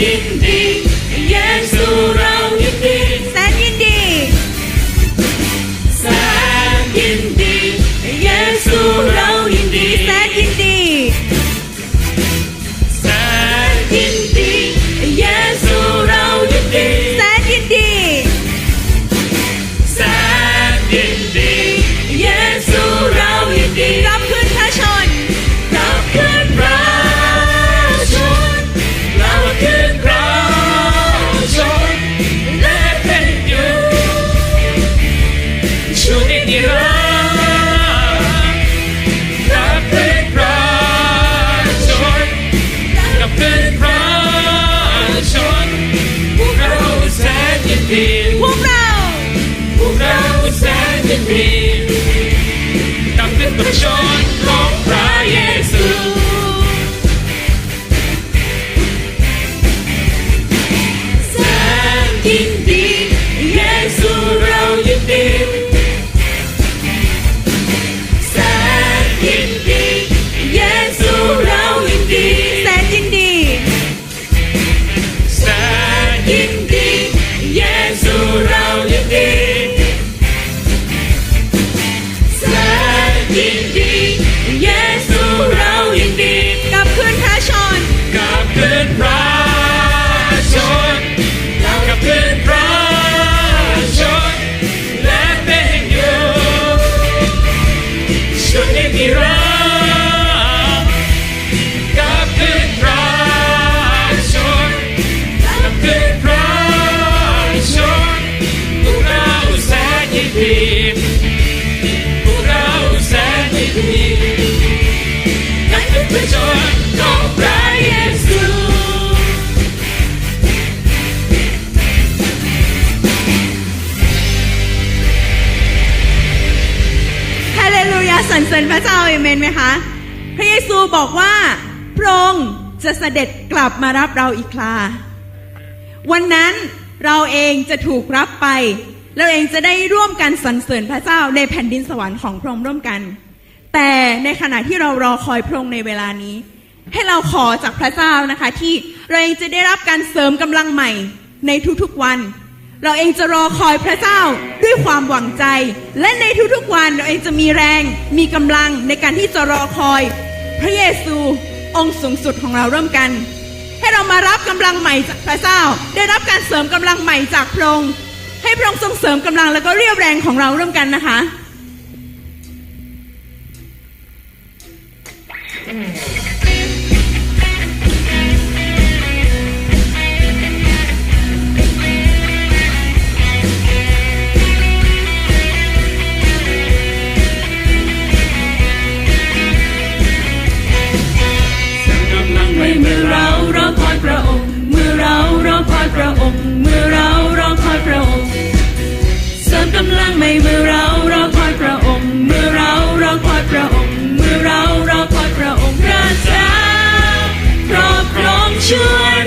ยิน ริญพระเจ้าเอเมนไหมคะ พระเยซูบอกว่าพระองค์จะเสด็จกลับมารับเราอีกคราวันนั้นเราเองจะถูกรับไป เราเองจะได้ร่วมกันสรรเสริญพระเจ้าในแผ่นดินสวรรค์ของพระองค์ร่วมกัน แต่ในขณะที่เรารอคอยพระองค์ในเวลานี้ ให้เราขอจากพระเจ้านะคะ ที่เราเองจะได้รับการเสริมกำลังใหม่ในทุกๆวัน เราเองจะรอคอยพระเจ้าด้วยความหวังใจ และในทุกๆวันเราเองจะมีแรงมีกำลังในการที่จะรอคอย พระเยซูองค์สูงสุดของเราร่วมกัน ให้เรามารับกำลังใหม่จากพระเจ้า ได้รับการเสริมกำลังใหม่จากพระองค์ให้พระองค์ทรงเสริมกำลังแล้วก็เรียวแรงของเราร่วมกันนะคะ Sure.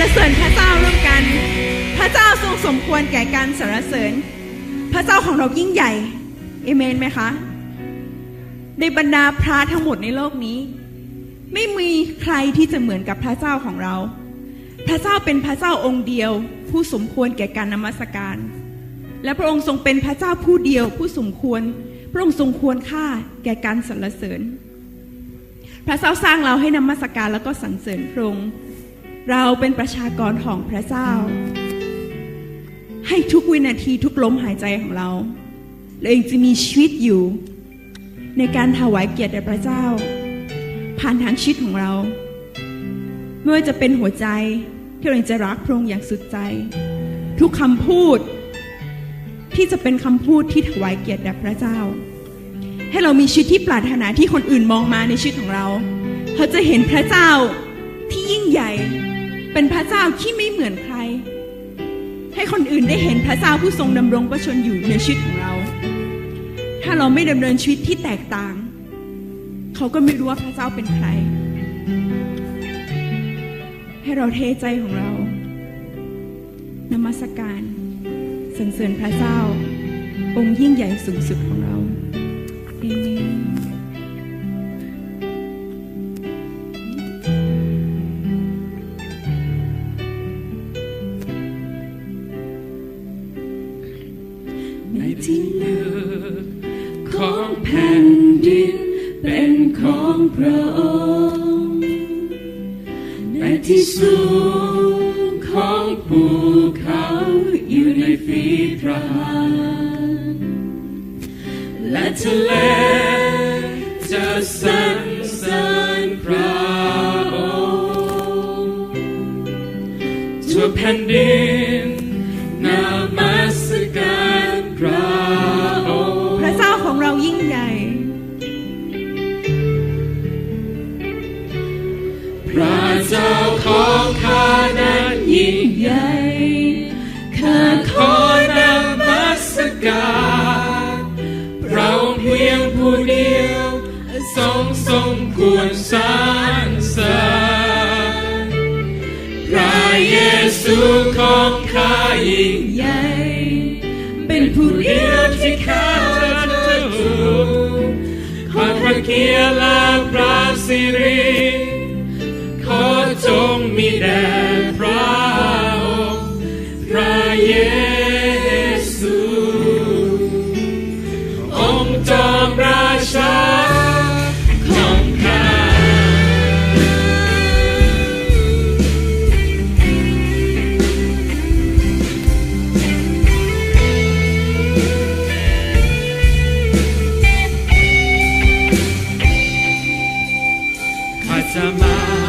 รบมือสรรเสริญพระเจ้าร่วมกัน พระเจ้าทรงสมควรแก่การสรรเสริญ พระเจ้าของเรายิ่งใหญ่เอเมนไหมคะ ในบรรดาพระทั้งหมดในโลกนี้ ไม่มีใครที่จะเหมือนกับพระเจ้าของเรา พระเจ้าเป็นพระเจ้าองค์เดียว ผู้สมควรแก่การนมัสการ และพระองค์ทรงเป็นพระเจ้าผู้เดียว ผู้สมควร พระองค์ทรงควรค่าแก่การสรรเสริญ พระเจ้าสร้างเราให้นมัสการแล้วก็สรรเสริญพระองค์ เราเป็นประชากรของพระเจ้า ให้ทุกวินาทีทุกลมหายใจของเราเราเองจะมีชีวิตอยู่ ในการถวายเกียรติแด่พระเจ้า ผ่านทางชีวิตของเรา ไม่ว่าจะเป็นหัวใจที่เราเองจะรักพระองค์อย่างสุดใจ ทุกคำพูด ที่จะเป็นคำพูดที่ถวายเกียรติแด่พระเจ้า ให้เรามีชีวิตที่ปรารถนาที่คนอื่นมองมาในชีวิตของเรา เขาจะเห็นพระเจ้าที่ยิ่งใหญ่ เป็นพระเจ้าที่ไม่เหมือนใคร ให้คนอื่นได้เห็นพระเจ้าผู้ทรงดำรงประชนอยู่ในชีวิตของเรา ถ้าเราไม่ดำเนินชีวิตที่แตกต่าง เขาก็ไม่รู้ว่าพระเจ้าเป็นใคร ให้เราเทใจของเรา นมัสการสรรเสริญพระเจ้า องค์ยิ่งใหญ่สูงสุดของเราเอเมน ในที่เลือของแผ่นดินเป็นของพระองค์ในที่สูงของภูเขาอยู่ในฝีพระหัตถ์และทะเลจะสร ผู้เดียวทรงทรงควรสรรเสริญพระเยซูของข้ายิ่งใหญ่เป็นผู้เดียวที่ข้าจะถูอขอพระเกียรติและพระสิริขอจงมีแด่ ข้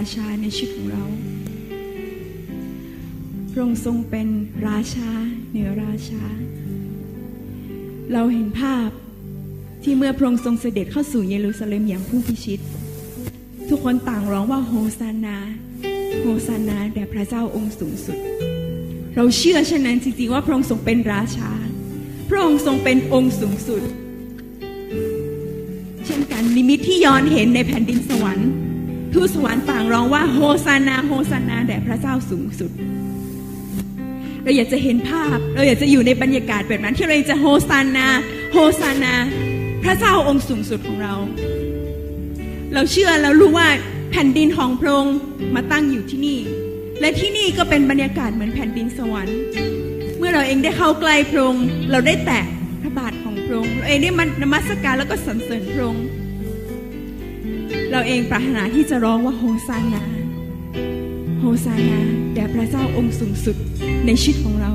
ราชาในชีวิตของเรา พระองค์ทรงเป็นราชาเหนือราชา เราเห็นภาพที่เมื่อพระองค์ทรงเสด็จเข้าสู่เยรูซาเล็มอย่างผู้พิชิต ทุกคนต่างร้องว่าโฮซานา โฮซานาแด่พระเจ้าองค์สูงสุด เราเชื่อเช่นนั้นจริงๆว่าพระองค์ทรงเป็นราชา พระองค์ทรงเป็นองค์สูงสุด เช่นกันนิมิตที่ย้อนเห็นในแผ่นดินสวรรค์ ทูตสวรรค์ต่างร้องว่าโฮซานาโฮซานาแด่พระเจ้าสูงสุด เราอยากจะเห็นภาพ เราอยากจะอยู่ในบรรยากาศแบบนั้น ที่เราจะโฮซานาโฮซานาพระเจ้าองค์สูงสุดของเรา เราเชื่อเรารู้ว่าแผ่นดินของพระองค์มาตั้งอยู่ที่นี่ และที่นี่ก็เป็นบรรยากาศเหมือนแผ่นดินสวรรค์ เมื่อเราเองได้เข้าใกล้พระองค์เราได้แตะพระบาทของพระองค์เราเองได้มานมัสการแล้วก็สรรเสริญพระองค์ เราเองปรารถนาที่จะร้องว่าโฮซานา โฮซานา แด่พระเจ้าองค์สูงสุดในชีวิตของเรา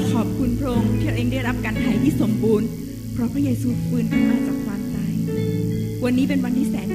เราขอบคุณพระองค์ที่เราเองได้รับการไถ่ที่สมบูรณ์ เพราะพระเยซูฟื้นขึ้นมาจากความตาย วันนี้เป็นวันที่แสน